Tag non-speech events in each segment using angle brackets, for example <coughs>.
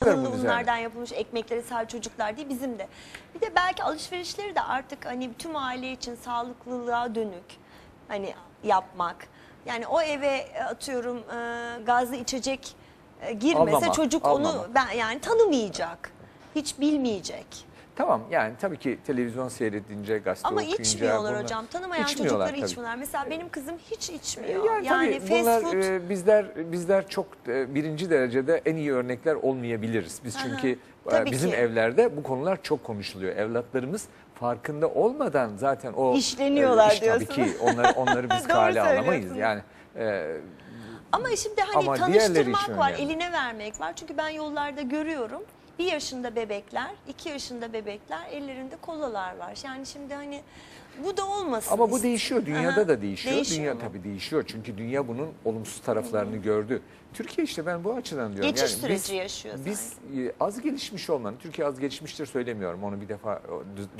Tahıllı bunun unlardan yapılmış ekmekleri sadece çocuklar değil bizim de. Bir de belki alışverişleri de artık hani tüm aile için sağlıklılığa dönük hani yapmak. Yani o eve e, atıyorum e, gazlı içecek e, girmese Almamak, çocuk onu almamak. ben yani tanımayacak. Hiç bilmeyecek. Tamam yani tabii ki televizyon seyredince, gazete Ama okuyunca... içmiyorlar bunlar- hocam. Tanımayan İçmiyorlar çocukları tabii. içmiyorlar. Mesela benim kızım hiç E, içmiyor. Yani, Yani, tabii fast bunlar food e, bizler bizler çok e, birinci derecede en iyi örnekler olmayabiliriz. Biz çünkü e, Tabii bizim ki. evlerde bu konular çok konuşuluyor. Evlatlarımız farkında olmadan zaten o İşleniyorlar iş- Tabii diyorsun. ki onları onları biz <laughs> kale alamayız. Yani e, Ama şimdi hani Ama tanıştırmak var, önemli. eline vermek var. Çünkü ben yollarda görüyorum. Bir yaşında bebekler, iki yaşında bebekler ellerinde kolalar var. Yani şimdi hani bu da olmasın. Ama bu ist- değişiyor. Dünyada Aha. da değişiyor. Değişiyor dünya mu? tabii değişiyor. Çünkü dünya bunun olumsuz taraflarını gördü. Türkiye işte ben bu açıdan diyorum. Geçiş Yani süreci biz, yaşıyor Biz e, az gelişmiş olmanın, Türkiye az gelişmiştir söylemiyorum. Onu bir defa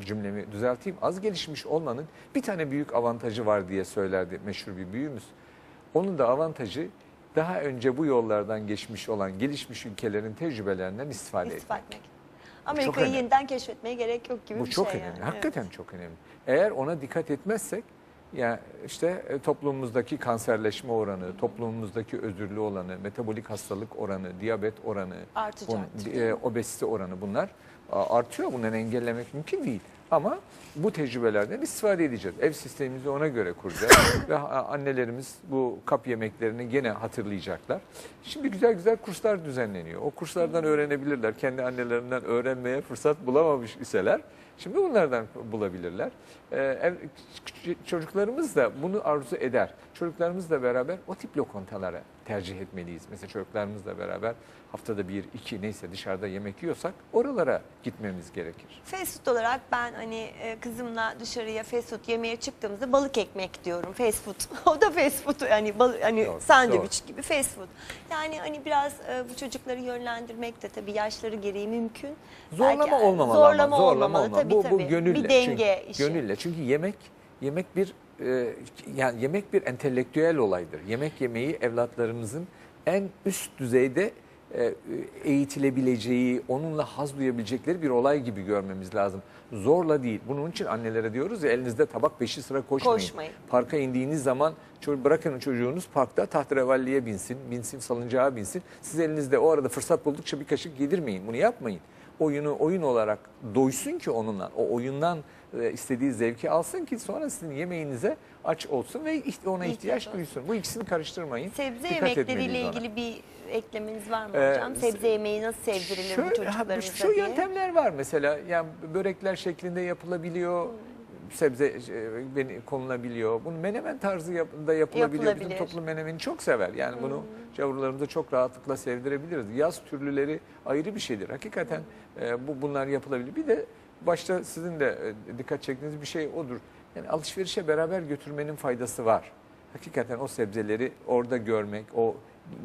cümlemi düzelteyim. Az gelişmiş olmanın bir tane büyük avantajı var diye söylerdi meşhur bir büyüğümüz. Onun da avantajı daha önce bu yollardan geçmiş olan gelişmiş ülkelerin tecrübelerinden istifade etmek. İstifade etmek. Amerika'yı önemli. yeniden keşfetmeye gerek yok gibi Bu bir çok şey önemli. yani. Hakikaten çok önemli. Eğer ona dikkat etmezsek ya işte e, toplumumuzdaki kanserleşme oranı, toplumumuzdaki özürlü oranı, metabolik hastalık oranı, diyabet oranı, bun- e, obezite oranı bunlar artıyor. Bunları engellemek mümkün değil. Ama bu tecrübelerden istifade edeceğiz. Ev sistemimizi ona göre kuracağız. <coughs> Ve annelerimiz bu kap yemeklerini gene hatırlayacaklar. Şimdi güzel güzel kurslar düzenleniyor. O kurslardan öğrenebilirler. Kendi annelerinden öğrenmeye fırsat bulamamış iseler. Şimdi bunlardan bulabilirler. Ee, çocuklarımız da bunu arzu eder. Çocuklarımızla beraber o tip lokantalara tercih etmeliyiz. Mesela çocuklarımızla beraber haftada bir, iki neyse dışarıda yemek yiyorsak oralara gitmemiz gerekir. Fast food olarak ben hani e, kızımla dışarıya fast food yemeye çıktığımızda balık ekmek diyorum fast food. <laughs> o da fast food yani bal, hani Doğru, sandviç gibi fast food. Yani hani biraz e, bu çocukları yönlendirmek de tabii yaşları gereği mümkün. Zorlama Belki, e, olmamalı zorlama ama. Zorlama olmamalı olmamalı. tabii bu, tabii. bu gönülle. Bir denge çünkü, işi. Gönülle. Çünkü yemek yemek bir e, yani yemek bir entelektüel olaydır. Yemek yemeyi evlatlarımızın en üst düzeyde e, eğitilebileceği, onunla haz duyabilecekleri bir olay gibi görmemiz lazım. Zorla değil. Bunun için annelere diyoruz ya elinizde tabak beşi sıra koşmayın. Koşmayın. Parka indiğiniz zaman bırakın çocuğunuz parkta tahterevalliye binsin, binsin salıncağa binsin. Siz elinizde o arada fırsat buldukça bir kaşık yedirmeyin. Bunu yapmayın. Oyunu oyun olarak doysun ki onunla. O oyundan e, istediği zevki alsın ki sonra sizin yemeğinize aç olsun ve ona İhtiyaç ihtiyaç duysun. Bu ikisini karıştırmayın. Sebze Dikkat yemekleriyle etmeliyiz ona. ilgili bir eklemeniz var mı Ee, hocam? Sebze yemeği nasıl sevdirilir bu Şöyle- ha, çocuklarımıza Şu diye? yöntemler var mesela. Yani börekler şeklinde yapılabiliyor. Sebze e, beni konulabiliyor. Bunu menemen tarzı yap, da yapılabiliyor. Bizim Yapılabilir. toplum menemeni çok sever. Yani bunu yavrularımıza çok rahatlıkla sevdirebiliriz. Yaz türlüleri ayrı bir şeydir. Hakikaten e, bu bunlar yapılabilir. Bir de başta sizin de e, dikkat çektiğiniz bir şey odur. Yani alışverişe beraber götürmenin faydası var. Hakikaten o sebzeleri orada görmek, o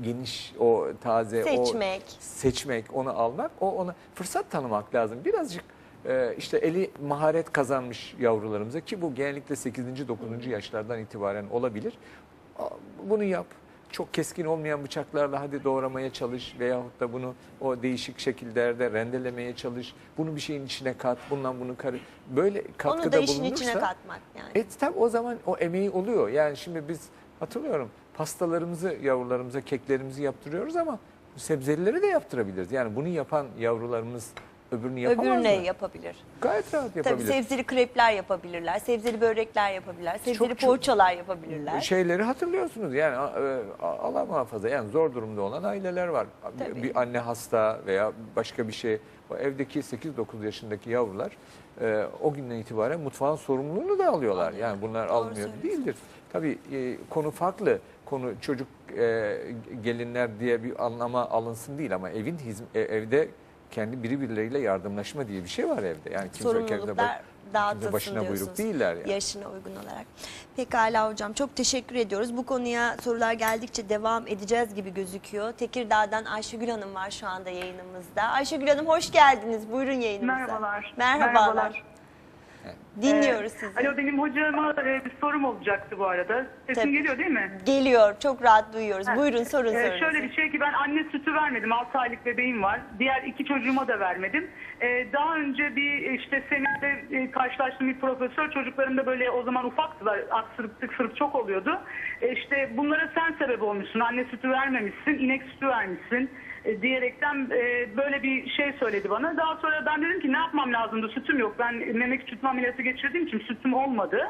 geniş, o taze, o Seçmek. seçmek, onu almak, o ona fırsat tanımak lazım. Birazcık e, işte eli maharet kazanmış yavrularımıza ki bu genellikle 8. 9. yaşlardan itibaren olabilir. Bunu yap. Çok keskin olmayan bıçaklarla hadi doğramaya çalış veyahut da bunu o değişik şekillerde rendelemeye çalış. Bunu bir şeyin içine kat, bundan bunu karı. Böyle katkıda Onu da işin bulunursa, içine katmak yani. e tabi o zaman o emeği oluyor. Yani şimdi biz hatırlıyorum pastalarımızı yavrularımıza, keklerimizi yaptırıyoruz ama sebzelileri de yaptırabiliriz. Yani bunu yapan yavrularımız öbürünü yapamaz Öbürüne mı? yapabilir. Gayet rahat Tabii yapabilir. sebzeli krepler yapabilirler, sebzeli börekler yapabilirler, sebzeli Çok- poğaçalar yapabilirler. Şeyleri hatırlıyorsunuz yani e, Allah muhafaza yani zor durumda olan aileler var. Tabii. Bir anne hasta veya başka bir şey. O evdeki 8-9 yaşındaki yavrular e, o günden itibaren mutfağın sorumluluğunu da alıyorlar. Yani bunlar Doğru almıyor söylüyorsun. değildir. Tabii e, konu farklı. Konu çocuk e, gelinler diye bir anlama alınsın değil ama evin hizm- e, evde kendi biri birileriyle yardımlaşma diye bir şey var evde. Yani kimse kendine Sorumluluklar bak- dağıtılsın başına buyruk değiller yani. Yaşına uygun olarak. Pekala hocam çok teşekkür ediyoruz. Bu konuya sorular geldikçe devam edeceğiz gibi gözüküyor. Tekirdağ'dan Ayşegül Hanım var şu anda yayınımızda. Ayşegül Hanım hoş geldiniz. Buyurun yayınımıza. Merhabalar. Merhabalar. Merhabalar. Dinliyoruz Ee, sizi. Alo benim hocama e, bir sorum olacaktı bu arada. Sesim Tabii. geliyor değil mi? Geliyor. Çok rahat duyuyoruz. Buyurun sorun Ee, sorunuzu. şöyle bir şey ki ben anne sütü vermedim. 6 aylık bebeğim var. Diğer iki çocuğuma da vermedim. Ee, daha önce bir işte seminerde e, karşılaştığım bir profesör çocuklarımda böyle o zaman ufaktılar. Aksırık tıksırık çok oluyordu. E, işte bunlara sen sebep olmuşsun. Anne sütü vermemişsin. inek sütü vermişsin. E, diyerekten e, böyle bir şey söyledi bana. Daha sonra ben dedim ki ne yapmam lazımdı? Sütüm yok. Ben meme küçültme ameliyatı geçirdiğim için sütüm olmadı.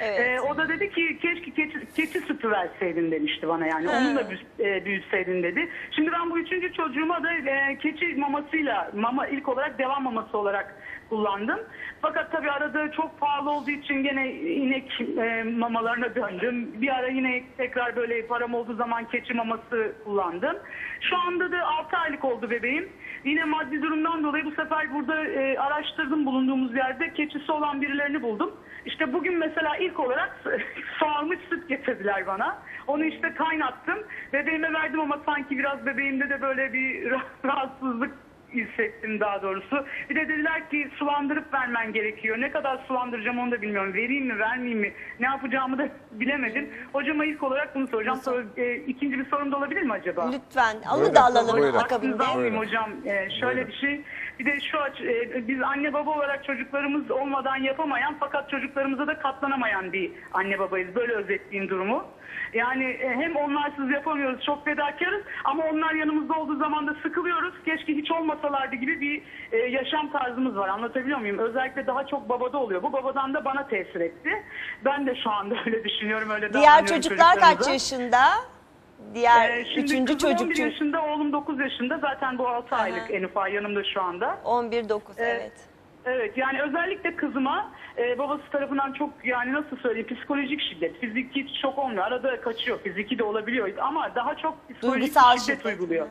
Evet. E, o da dedi ki keşke keçi, keçi sütü verseydin demişti bana yani. Onunla büyü- e, büyütseydin dedi. Şimdi ben bu üçüncü çocuğuma da e, keçi mamasıyla mama ilk olarak devam maması olarak kullandım. Fakat tabii arada çok pahalı olduğu için gene inek e, mamalarına döndüm. Bir ara yine tekrar böyle param olduğu zaman keçi maması kullandım. Şu anda da 6 aylık oldu bebeğim. Yine maddi durumdan dolayı bu sefer burada e, araştırdım bulunduğumuz yerde keçisi olan birilerini buldum. İşte bugün mesela ilk olarak <laughs> sağılmış süt getirdiler bana. Onu işte kaynattım. Bebeğime verdim ama sanki biraz bebeğimde de böyle bir <laughs> rahatsızlık hissettim daha doğrusu. Bir de dediler ki sulandırıp vermen gerekiyor. Ne kadar sulandıracağım onu da bilmiyorum. Vereyim mi vermeyeyim mi ne yapacağımı da <laughs> bilemedim. Hocama ilk olarak bunu soracağım. Sonra e, ikinci bir sorum da olabilir mi acaba? Lütfen. Onu Buyurun, da alalım buyurun. akabinde. Buyurun. hocam. Ee, şöyle Buyurun. bir şey. Bir de şu aç, e, biz anne baba olarak çocuklarımız olmadan yapamayan fakat çocuklarımıza da katlanamayan bir anne babayız. Böyle özetleyeyim durumu. Yani e, hem onlarsız yapamıyoruz, çok fedakarız ama onlar yanımızda olduğu zaman da sıkılıyoruz. Keşke hiç olmasalardı gibi bir e, yaşam tarzımız var. Anlatabiliyor muyum? Özellikle daha çok babada oluyor. Bu babadan da bana tesir etti. Ben de şu anda <laughs> öyle düşünüyorum, öyle Diğer davranıyorum çocuklar kaç çocuklarımıza. yaşında? Diğer Ee, şimdi üçüncü kızım 11 çocuk yaşında, oğlum 9 yaşında. Zaten bu 6 aylık en ufak yanımda şu anda. 11 9 evet. Evet yani özellikle kızıma e, babası tarafından çok yani nasıl söyleyeyim psikolojik şiddet. Fiziki çok olmuyor. Arada kaçıyor. Fiziki de olabiliyor ama daha çok psikolojik Duygusal şiddet, şiddet. uyguluyor.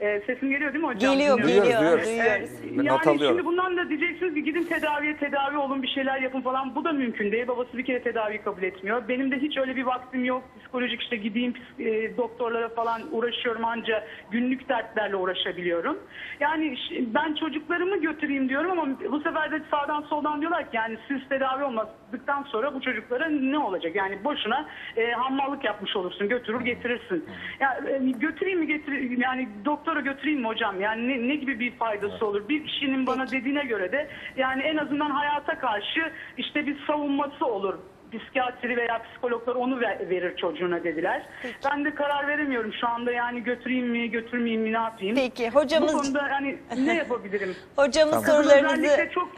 E, sesim geliyor değil mi hocam? Geliyor, Dinliyorum. geliyor. Duyuyoruz, Duyuyoruz. Ben yani alıyorum. şimdi bundan da diyeceksiniz ki gidin tedaviye tedavi olun bir şeyler yapın falan. Bu da mümkün değil. Babası bir kere tedavi kabul etmiyor. Benim de hiç öyle bir vaktim yok. Psikolojik işte gideyim e, doktorlara falan uğraşıyorum anca günlük dertlerle uğraşabiliyorum. Yani ş- ben çocuklarımı götüreyim diyorum ama bu sefer de sağdan soldan diyorlar ki yani siz tedavi olmadıktan sonra bu çocuklara ne olacak? Yani boşuna e, hammallık yapmış olursun. Götürür getirirsin. Ya e, götüreyim mi getir yani doktora götüreyim mi hocam? Yani ne, ne gibi bir faydası olur? Bir kişinin bana dediğine göre de yani en azından hayata karşı işte bir savunması olur. Psikiyatri veya psikologlar onu ver- verir çocuğuna dediler. Ben de karar veremiyorum şu anda yani götüreyim mi götürmeyeyim mi ne yapayım? Peki, hocamız- Bu konuda hani ne yapabilirim? <laughs> Hocamız Tamam. sorularınızı Özellikle çok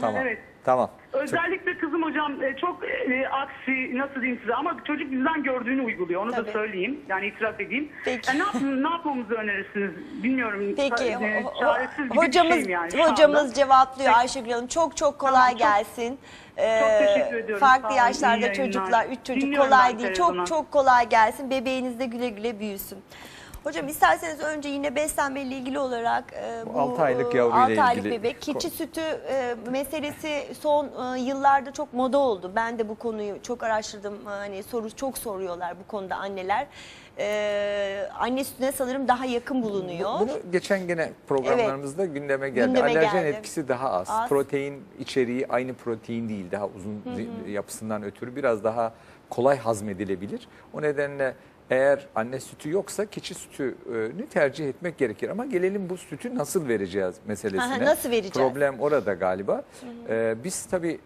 Tamam. Evet. Tamam. Özellikle kızım hocam e, çok e, aksi nasıl diyeyim size ama çocuk bizden gördüğünü uyguluyor. Onu Tabii. da söyleyeyim. Yani itiraf edeyim. Peki. Yani ne, yap, ne yapmamızı önerirsiniz bilmiyorum. Peki Ta- e, ho- çaresiz gibi hocamız bir şeyim yani şu hocamız anda. cevaplıyor Ayşegül Hanım. Çok çok kolay Tamam, çok- gelsin. Ee, teşekkür ediyorum. Farklı Sağ olun, iyi yaşlarda yayınlar. çocuklar, üç çocuk Dinliyorum kolay ben değil. Çok çok kolay gelsin. Bebeğiniz de güle güle büyüsün. Hocam isterseniz önce yine beslenmeyle ilgili olarak e, bu altı aylık e, yavruyla altı aylık ilgili bebek keçi sütü e, meselesi son e, yıllarda çok moda oldu. Ben de bu konuyu çok araştırdım. Hani soru çok soruyorlar bu konuda anneler. E, anne sütüne sanırım daha yakın bulunuyor. Bunu geçen gene programlarımızda gündeme geldi. Gündeme Alerjen geldi. etkisi daha az. Az. Protein içeriği aynı protein değil. Daha uzun yapısından ötürü biraz daha kolay hazmedilebilir. O nedenle eğer anne sütü yoksa keçi sütünü tercih etmek gerekir. Ama gelelim bu sütü nasıl vereceğiz meselesine. Aha, nasıl vereceğiz? Problem orada galiba. Ee, biz tabii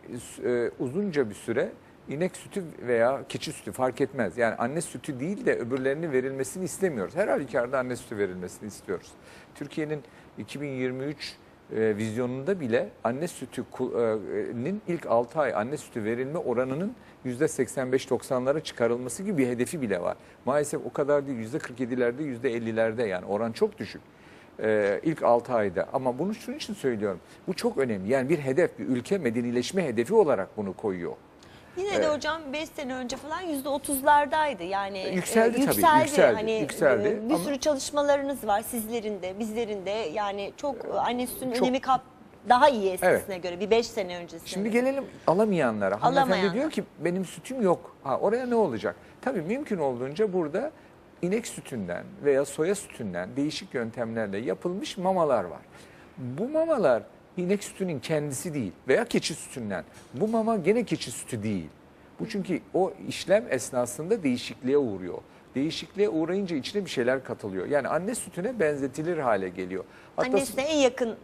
e, uzunca bir süre inek sütü veya keçi sütü fark etmez. Yani anne sütü değil de öbürlerinin verilmesini istemiyoruz. Her halükarda anne sütü verilmesini istiyoruz. Türkiye'nin 2023 e, vizyonunda bile anne sütünün ilk 6 ay anne sütü verilme oranının %85-90'lara çıkarılması gibi bir hedefi bile var. Maalesef o kadar değil %47'lerde %50'lerde yani oran çok düşük e, ilk 6 ayda. Ama bunu şunun için söylüyorum. Bu çok önemli. Yani bir hedef, bir ülke medenileşme hedefi olarak bunu koyuyor. Yine de Evet. hocam 5 sene önce falan yüzde otuzlardaydı. Yani e, Yükseldi tabii, yükseldi, Hani yükseldi e, bir ama- sürü çalışmalarınız var sizlerin de, bizlerin de. Yani çok e, anne sütünün Çok- önemi kap daha iyi eskisine göre bir 5 sene öncesine. Şimdi göre. gelelim alamayanlara. Hanımefendi Alamayanlar. diyor ki benim sütüm yok. Ha, oraya ne olacak? Tabii mümkün olduğunca burada inek sütünden veya soya sütünden değişik yöntemlerle yapılmış mamalar var. Bu mamalar inek sütünün kendisi değil veya keçi sütünden. Bu mama gene keçi sütü değil. Bu çünkü o işlem esnasında değişikliğe uğruyor. Değişikliğe uğrayınca içine bir şeyler katılıyor. Yani anne sütüne benzetilir hale geliyor. Hatta Annesine en yakın e,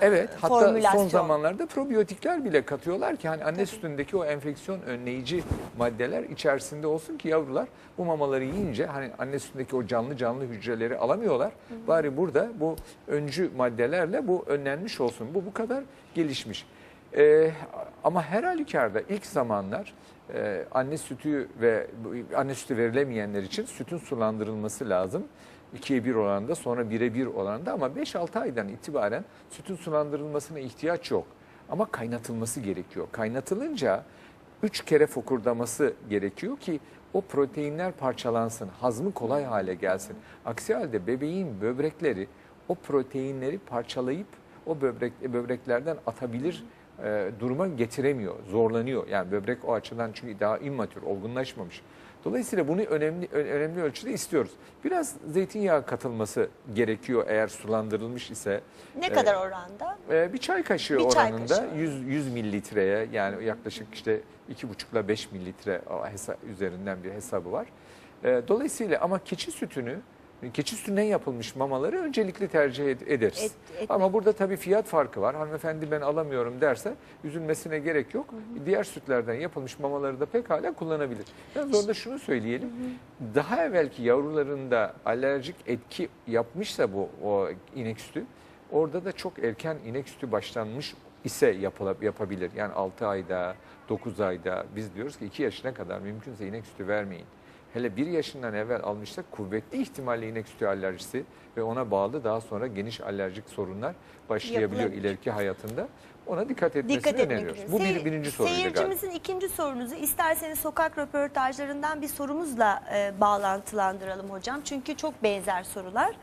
Evet hatta son zamanlarda probiyotikler bile katıyorlar ki hani anne sütündeki o enfeksiyon önleyici maddeler içerisinde olsun ki yavrular bu mamaları yiyince hani anne sütündeki o canlı canlı hücreleri alamıyorlar. Bari burada bu öncü maddelerle bu önlenmiş olsun. Bu bu kadar gelişmiş. Ee, ama her halükarda ilk zamanlar e, anne sütü ve anne sütü verilemeyenler için sütün sulandırılması lazım. 2'ye 1 oranında sonra 1'e 1 oranında ama 5-6 aydan itibaren sütün sulandırılmasına ihtiyaç yok. Ama kaynatılması gerekiyor. Kaynatılınca 3 kere fokurdaması gerekiyor ki o proteinler parçalansın, hazmı kolay hale gelsin. Aksi halde bebeğin böbrekleri o proteinleri parçalayıp o böbrek böbreklerden atabilir e, duruma getiremiyor, zorlanıyor. Yani böbrek o açıdan çünkü daha immatür, olgunlaşmamış. Dolayısıyla bunu önemli önemli ölçüde istiyoruz. Biraz zeytinyağı katılması gerekiyor eğer sulandırılmış ise. Ne e, kadar oranda? e, bir çay kaşığı Bir çay oranında kaşığı. 100, 100 mililitreye yani yaklaşık işte 2,5 ile 5 mililitre hesa- üzerinden bir hesabı var. E, dolayısıyla ama keçi sütünü Keçi sütünden yapılmış mamaları öncelikli tercih ed- ederiz. Et- etmek. Ama burada tabii fiyat farkı var. Hanımefendi ben alamıyorum derse üzülmesine gerek yok. Diğer sütlerden yapılmış mamaları da pekala kullanabilir. Yalnız orada şunu söyleyelim. Daha evvelki yavrularında alerjik etki yapmışsa bu o inek sütü orada da çok erken inek sütü başlanmış ise yapıla- yapabilir. Yani 6 ayda, 9 ayda biz diyoruz ki 2 yaşına kadar mümkünse inek sütü vermeyin. Hele 1 yaşından evvel almışsak kuvvetli ihtimalle inek sütü alerjisi ve ona bağlı daha sonra geniş alerjik sorunlar başlayabiliyor Yapılabilir. ileriki hayatında. Ona dikkat etmesini Dikkat öneriyoruz. Bu bir, birinci soruydu galiba. Seyircimizin ikinci sorunuzu isterseniz sokak röportajlarından bir sorumuzla e, bağlantılandıralım hocam. Çünkü çok benzer sorular.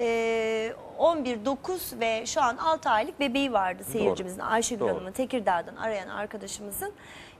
E, 11, 9 ve şu an 6 aylık bebeği vardı seyircimizin Ayşegül Doğru. Hanım'ın Tekirdağ'dan arayan arkadaşımızın.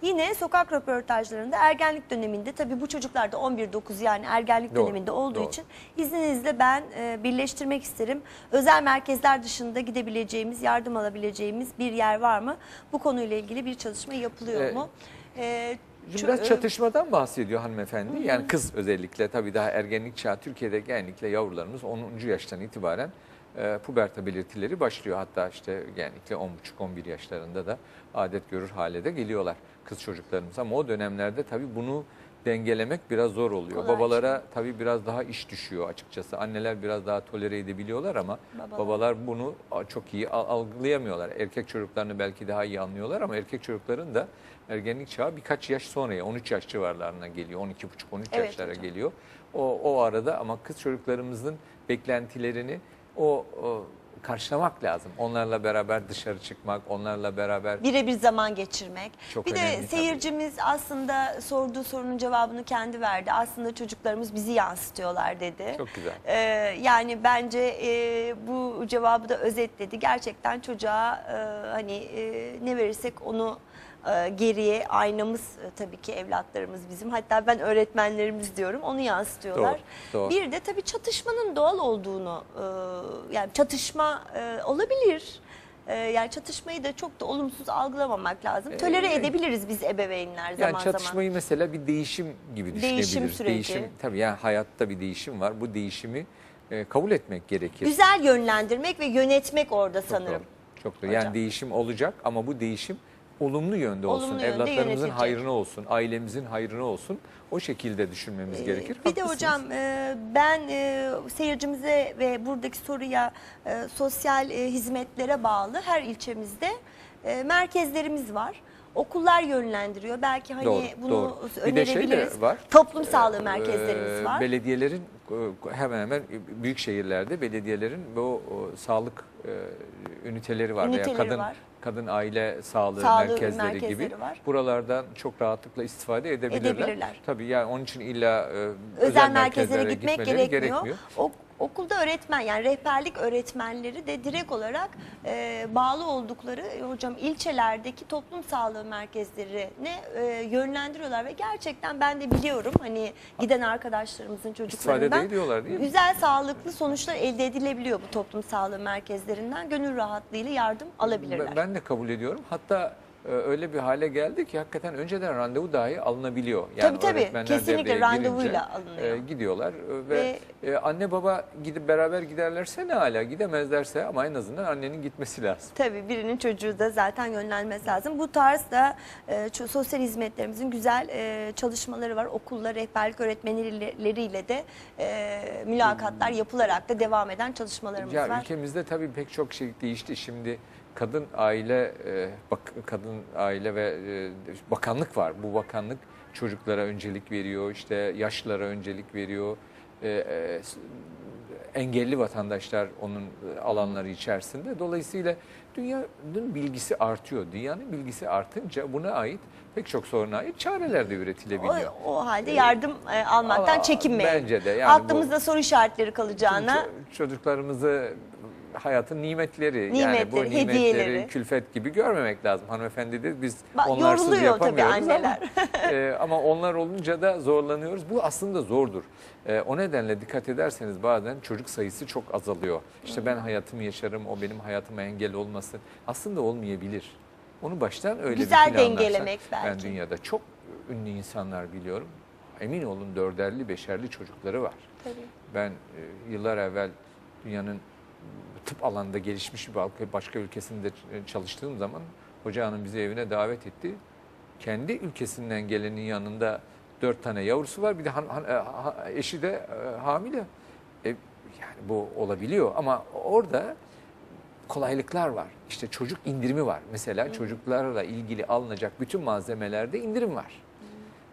Yine sokak röportajlarında ergenlik döneminde tabii bu çocuklar da 11-9 yani ergenlik Doğru, döneminde olduğu doğru. için izninizle ben e, birleştirmek isterim. Özel merkezler dışında gidebileceğimiz, yardım alabileceğimiz bir yer var mı? Bu konuyla ilgili bir çalışma yapılıyor Evet. mu? E, Şimdi ço- biraz e, çatışmadan bahsediyor hanımefendi. Yani kız özellikle tabii daha ergenlik çağı Türkiye'de genellikle yavrularımız 10. yaştan itibaren e, puberta belirtileri başlıyor. Hatta işte genellikle 10,5-11 yaşlarında da adet görür hale de geliyorlar kız çocuklarımız. Ama o dönemlerde tabii bunu dengelemek biraz zor oluyor. Kolay Babalara tabii biraz daha iş düşüyor açıkçası. Anneler biraz daha tolere edebiliyorlar ama Babalar. babalar bunu çok iyi al- algılayamıyorlar. Erkek çocuklarını belki daha iyi anlıyorlar ama erkek çocukların da ergenlik çağı birkaç yaş sonraya 13 yaş civarlarına geliyor. 12,5-13 Evet yaşlara hocam. geliyor. O, o arada ama kız çocuklarımızın beklentilerini o, o karşılamak lazım. Onlarla beraber dışarı çıkmak, onlarla beraber birebir zaman geçirmek. Çok bir de önemli tabii. seyircimiz aslında sorduğu sorunun cevabını kendi verdi. Aslında çocuklarımız bizi yansıtıyorlar dedi. çok güzel. Ee, yani bence e, bu cevabı da özetledi. Gerçekten çocuğa e, hani e, ne verirsek onu geriye aynamız e, tabii ki evlatlarımız bizim. Hatta ben öğretmenlerimiz diyorum. Onu yansıtıyorlar. Doğru, doğru. Bir de tabii çatışmanın doğal olduğunu e, yani çatışma e, olabilir. Yani çatışmayı da çok da olumsuz algılamamak lazım. Tolere Ee, edebiliriz biz ebeveynler Yani zaman çatışmayı mesela bir değişim gibi düşünebiliriz. Değişim süreci. Değişim, tabii yani hayatta bir değişim var. Bu değişimi kabul etmek gerekir. zaman. Güzel yönlendirmek ve yönetmek orada Çok sanırım. doğru, Çok doğru. Hocam. Yani değişim olacak ama bu değişim olumlu yönde olsun. Olumlu yönde Evlatlarımızın yönetilecek. hayrına olsun, ailemizin hayrına olsun. O şekilde düşünmemiz gerekir. Ee, Bir de Haklısınız. hocam e, ben e, seyircimize ve buradaki soruya e, sosyal e, hizmetlere bağlı her ilçemizde e, merkezlerimiz var. Okullar yönlendiriyor. Belki hani Doğru, bunu doğru. Bir de şey de önerebiliriz. var. Toplum sağlığı Ee, merkezlerimiz var. Belediyelerin hemen hemen büyük şehirlerde belediyelerin bu sağlık üniteleri var veya Üniteleri kadın var. Kadın aile sağlığı, Sağlığı merkezleri, merkezleri gibi var. buralardan çok rahatlıkla istifade edebilirler. Edebilirler. Tabii yani onun için illa e, özel, merkezlere merkezlere gitmek gitmeleri gerekmiyor. O okulda öğretmen yani rehberlik öğretmenleri de direkt olarak e, bağlı oldukları e, hocam ilçelerdeki toplum sağlığı merkezlerine e, yönlendiriyorlar ve gerçekten ben de biliyorum hani giden arkadaşlarımızın çocuklarından ediyorlar değil mi? güzel sağlıklı sonuçlar elde edilebiliyor bu toplum sağlığı merkezlerinden gönül rahatlığıyla yardım alabilirler. Ben, ben de kabul ediyorum. Hatta öyle bir hale geldi ki hakikaten önceden randevu dahi alınabiliyor. Yani Tabii, tabii. Kesinlikle randevuyla girince, alınıyor. e, gidiyorlar e, ve, e, anne baba gidip beraber giderlerse ne hala gidemezlerse ama en azından annenin gitmesi lazım. Tabii birinin çocuğu da zaten yönlenmesi lazım. Bu tarzda e, sosyal hizmetlerimizin güzel e, çalışmaları var. Okullar rehberlik öğretmenleriyle de e, mülakatlar yapılarak da devam eden çalışmalarımız Ya var. ülkemizde tabii pek çok şey değişti. Şimdi kadın aile e, bak kadın aile ve e, bakanlık var. Bu bakanlık çocuklara öncelik veriyor, işte yaşlılara öncelik veriyor. E, e, engelli vatandaşlar onun alanları içerisinde. Dolayısıyla dünyanın bilgisi artıyor. Dünyanın bilgisi artınca buna ait pek çok soruna ait çareler de üretilebiliyor. O, o halde yardım e, almaktan çekinmeyin. bence de yani bu- Aklımızda soru işaretleri kalacağına Ço- çocuklarımızı hayatın nimetleri, yani bu Nimetleri, nimetleri hediyeleri. külfet gibi görmemek lazım. Hanımefendi de biz Bak, onlarsız yoruluyor tabii yapamıyoruz anneler. ama, <laughs> e, ama onlar olunca da zorlanıyoruz. Bu aslında zordur. E, o nedenle dikkat ederseniz bazen çocuk sayısı çok azalıyor. İşte ben hayatımı yaşarım, o benim hayatıma engel olmasın. Aslında olmayabilir. Onu baştan öyle Güzel bir dengelemek Ben belki. dünyada çok ünlü insanlar biliyorum. Emin olun dörderli, beşerli çocukları var. Tabii. Ben e, yıllar evvel dünyanın tıp alanında gelişmiş bir başka ülkesinde çalıştığım zaman hoca hanım bizi evine davet etti. Kendi ülkesinden gelenin yanında dört tane yavrusu var. Bir de han- han- e, eşi de e, hamile. E, yani bu olabiliyor ama orada kolaylıklar var. İşte çocuk indirimi var. Mesela çocuklarla ilgili alınacak bütün malzemelerde indirim var.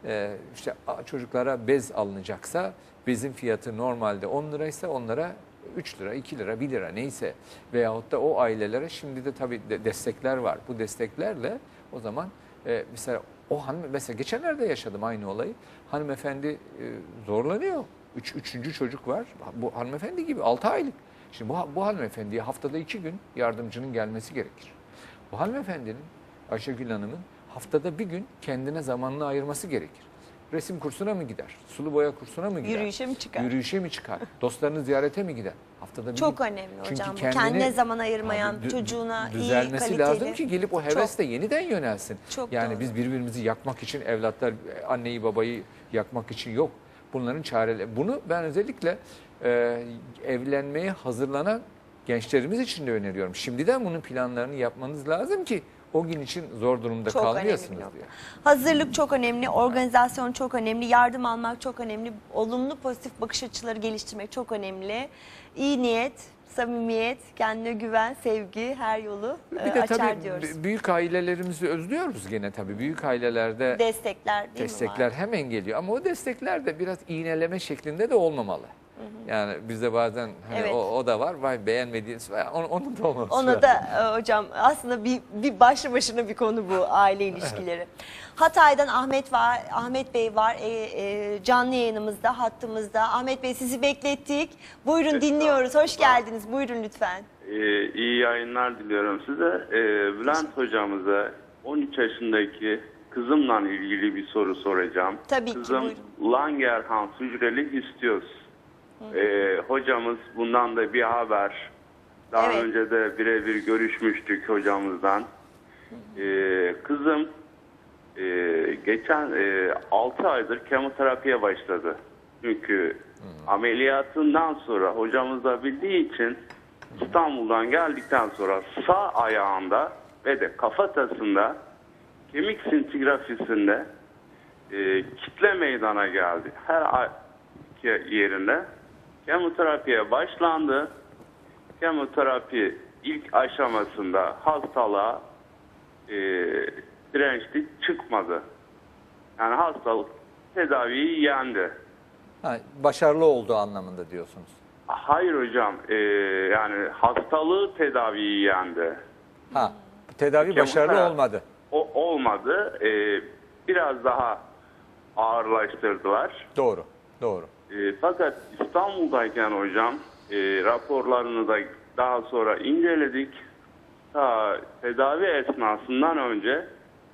Ee, işte a- çocuklara bez alınacaksa bezin fiyatı normalde 10 liraysa onlara 3 lira, 2 lira, 1 lira neyse veyahut da o ailelere şimdi de tabii de destekler var. Bu desteklerle o zaman e, mesela o hanım mesela geçenlerde yaşadım aynı olayı. Hanımefendi e, zorlanıyor. Üç, üçüncü çocuk var. Bu hanımefendi gibi 6 aylık. Şimdi bu, bu hanımefendiye haftada 2 gün yardımcının gelmesi gerekir. Bu hanımefendinin Ayşegül Hanım'ın haftada bir gün kendine zamanını ayırması gerekir. Resim kursuna mı gider? Sulu boya kursuna mı gider? Yürüyüşe mi çıkar? Yürüyüşe mi çıkar? <laughs> Dostlarını ziyarete mi gider? Haftada bir Çok gün. önemli Çünkü hocam kendini- Kendine zaman ayırmayan, Abi çocuğuna iyi, düzelmesi kaliteli. lazım ki gelip o hevesle yeniden yönelsin. Çok yani doğru. biz birbirimizi yakmak için evlatlar anneyi babayı yakmak için yok. Bunların çareleri. Bunu ben özellikle e, evlenmeye hazırlanan gençlerimiz için de öneriyorum. Şimdiden bunun planlarını yapmanız lazım ki o gün için zor durumda Çok nokta. diye. Hazırlık çok önemli, organizasyon çok önemli, yardım almak çok önemli, olumlu pozitif bakış açıları geliştirmek çok önemli. İyi niyet, samimiyet, kendine güven, sevgi her yolu e, Bir de açar tabii diyoruz. büyük ailelerimizi özlüyoruz gene tabii. Büyük ailelerde Destekler değil mi destekler var? hemen geliyor ama o destekler de biraz iğneleme şeklinde de olmamalı. Yani bizde bazen hani Evet. o, o da var. Vay beğenmediğiniz vay, onun, onun da olması Ona lazım. da e, hocam aslında bir, bir başlı başına bir konu bu aile ilişkileri. Hatay'dan Ahmet var, Ahmet Bey var e, e, canlı yayınımızda, hattımızda. Ahmet Bey sizi beklettik. Buyurun dinliyoruz. Hoş geldiniz. Buyurun lütfen. Ee, iyi yayınlar diliyorum size. Ee, Bülent hocamıza 13 yaşındaki kızımla ilgili bir soru soracağım. Tabii ki, Kızım buyurun. Langerhans hücreli istiyoruz. Ee, hocamız bundan da bir haber. Daha Evet. önce de birebir görüşmüştük hocamızdan. Ee, kızım e, geçen 6 aydır kemoterapiye başladı. Çünkü ameliyatından sonra hocamız da bildiği için İstanbul'dan geldikten sonra sağ ayağında ve de kafatasında kemik sintigrafisinde e, kitle meydana geldi. Her ay- iki yerinde kemoterapiye başlandı. Kemoterapi ilk aşamasında hastalığa e, dirençli çıkmadı. Yani hastalık tedaviyi yendi. Ha, başarılı olduğu anlamında diyorsunuz. Hayır hocam, e, yani hastalığı tedaviyi yendi. Ha, tedavi Peki, başarılı olmadı. O olmadı. E, biraz daha ağırlaştırdılar. Doğru, doğru. E, fakat İstanbul'dayken hocam e, raporlarını da daha sonra inceledik. Ta tedavi esnasından önce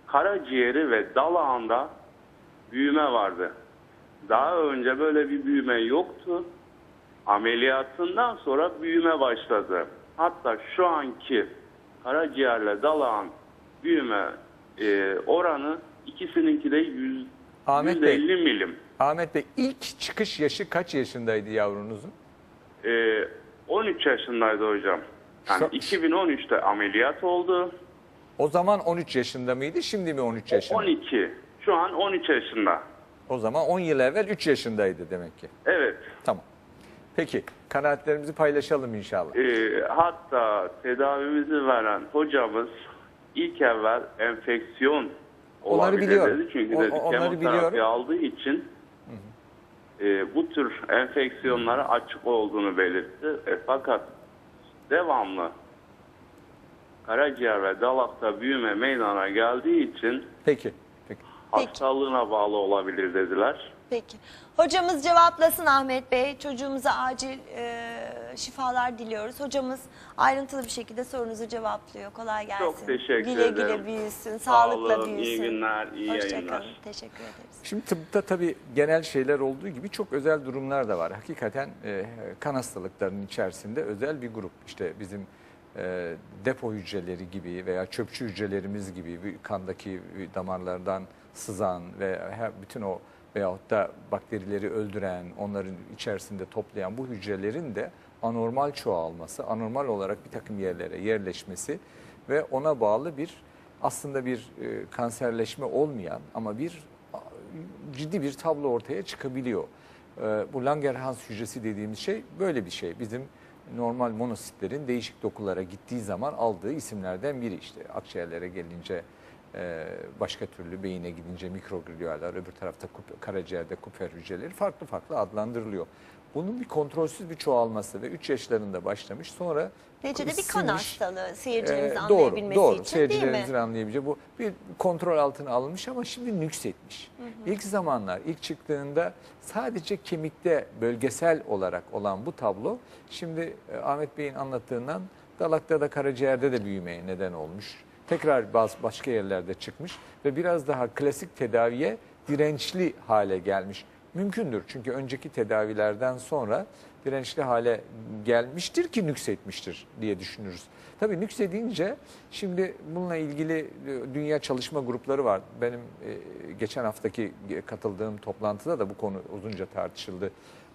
karaciğeri ve dalağında büyüme vardı. Daha önce böyle bir büyüme yoktu. Ameliyatından sonra büyüme başladı. Hatta şu anki karaciğerle dalağın büyüme e, oranı ikisininki de 100, Ahmet Bey. 150 milim. Ahmet Bey ilk çıkış yaşı kaç yaşındaydı yavrunuzun? E, 13 yaşındaydı hocam. Yani Şu- 2013'te ameliyat oldu. O zaman 13 yaşında mıydı? Şimdi mi 13 yaşında? 12. Şu an 13 yaşında. O zaman 10 yıl evvel 3 yaşındaydı demek ki. Evet. Tamam. Peki kanaatlerimizi paylaşalım inşallah. E, hatta tedavimizi veren hocamız ilk evvel enfeksiyon Onları olabilir biliyorum. dedi. Çünkü O- dedi o- onları kemoterapi biliyorum. aldığı için e, bu tür enfeksiyonlara açık olduğunu belirtti. E, fakat devamlı karaciğer ve dalakta büyüme meydana geldiği için Peki. Peki. hastalığına bağlı olabilir dediler. Peki. Hocamız cevaplasın Ahmet Bey. Çocuğumuza acil e, şifalar diliyoruz. Hocamız ayrıntılı bir şekilde sorunuzu cevaplıyor. Kolay gelsin. Çok teşekkür güle ederim. Güle büyüsün, Sağ sağlıkla olun, büyüsün. iyi günler, iyi Hoşça yayınlar. kalın. Teşekkür ederiz. Şimdi tıpta tabii genel şeyler olduğu gibi çok özel durumlar da var. Hakikaten e, kan hastalıklarının içerisinde özel bir grup. İşte bizim e, depo hücreleri gibi veya çöpçü hücrelerimiz gibi bir kandaki damarlardan sızan ve her, bütün o veyahut da bakterileri öldüren, onların içerisinde toplayan bu hücrelerin de anormal çoğalması, anormal olarak bir takım yerlere yerleşmesi ve ona bağlı bir aslında bir e, kanserleşme olmayan ama bir ciddi bir tablo ortaya çıkabiliyor. Ee, Bu Langerhans hücresi dediğimiz şey böyle bir şey. Bizim normal monositlerin değişik dokulara gittiği zaman aldığı isimlerden biri işte. Akciğerlere gelince e, başka türlü beyine gidince mikroglialar, öbür tarafta kup- karaciğerde kuper hücreleri farklı farklı adlandırılıyor. Bunun bir kontrolsüz bir çoğalması ve 3 yaşlarında başlamış sonra Neticede bir kan sinmiş, hastalığı seyircilerimizin ee, doğru, anlayabilmesi doğru. için değil mi? Seyircilerimizin anlayabileceği bu bir kontrol altına alınmış ama şimdi nüksetmiş. İlk zamanlar ilk çıktığında sadece kemikte bölgesel olarak olan bu tablo şimdi e, Ahmet Bey'in anlattığından dalakta da karaciğerde de büyümeye neden olmuş. Tekrar bazı başka yerlerde çıkmış ve biraz daha klasik tedaviye dirençli hale gelmiş. Mümkündür çünkü önceki tedavilerden sonra dirençli hale gelmiştir ki nüksetmiştir diye düşünürüz. Tabii nüksedince şimdi bununla ilgili e, dünya çalışma grupları var. Benim e, geçen haftaki katıldığım toplantıda da bu konu uzunca tartışıldı.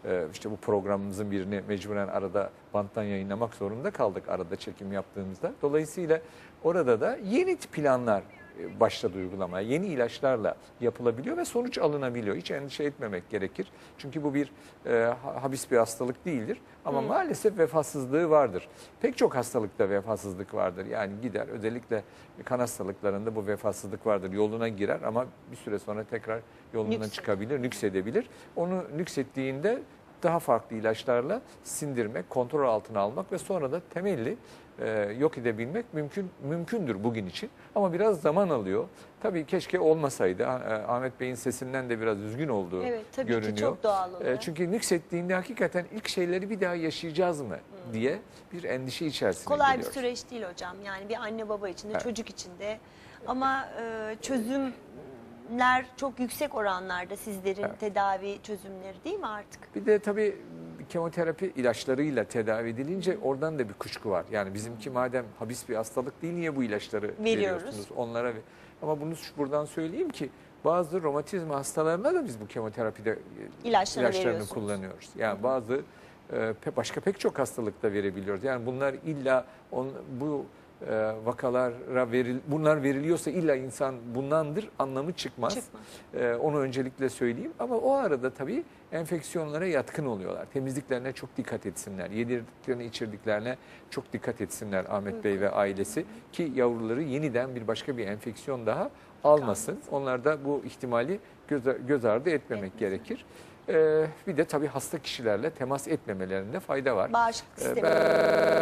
E, İşte bu programımızın birini mecburen arada banttan yayınlamak zorunda kaldık arada çekim yaptığımızda. Dolayısıyla orada da yeni planlar e, başladı uygulamaya. Yeni ilaçlarla yapılabiliyor ve sonuç alınabiliyor. Hiç endişe etmemek gerekir. Çünkü bu bir e, ha- habis bir hastalık değildir. Ama maalesef vefatsızlığı vardır. Pek çok hastalıkta vefatsızlık vardır. Yani gider özellikle kan hastalıklarında bu vefatsızlık vardır. Yoluna girer ama bir süre sonra tekrar yolundan Nükseder. çıkabilir, nüksedebilir. Onu nüksettiğinde daha farklı ilaçlarla sindirmek, kontrol altına almak ve sonra da temelli e, yok edebilmek mümkün mümkündür bugün için. Ama biraz zaman alıyor. Tabii keşke olmasaydı. E, Ahmet Bey'in sesinden de biraz üzgün olduğu Evet, tabii ki görünüyor. çok doğal oluyor. E, çünkü nüksettiğinde hakikaten ilk şeyleri bir daha yaşayacağız mı diye bir endişe içerisine Kolay bir giriyoruz. süreç değil hocam. Yani bir anne baba için de Evet. çocuk için de. Ama e, çözümler çok yüksek oranlarda sizlerin Evet. tedavi çözümleri değil mi artık? Bir de tabii kemoterapi ilaçlarıyla tedavi edilince oradan da bir kuşku var. Yani bizimki madem habis bir hastalık değil niye bu ilaçları Veriyoruz. veriyorsunuz onlara? Ama bunu buradan söyleyeyim ki bazı romatizma hastalarına da biz bu kemoterapide e, İlaçlarını ilaçlarını kullanıyoruz. Yani bazı e, başka pek çok hastalıkta verebiliyoruz. Yani bunlar illa on, bu e, vakalara veril, bunlar veriliyorsa illa insan bundandır anlamı çıkmaz. Çıkmaz. Ee, onu öncelikle söyleyeyim. Ama o arada tabii enfeksiyonlara yatkın oluyorlar. Temizliklerine çok dikkat etsinler. Yedirdiklerine, içirdiklerine çok dikkat etsinler Ahmet Bey ve ailesi. Ki yavruları yeniden bir başka bir enfeksiyon daha almasın. Onlar da bu ihtimali göz, göz ardı etmemek gerekir. Ee, bir de tabii hasta kişilerle temas etmemelerinde fayda var. Bağışıklık Ee, sistemi. ben-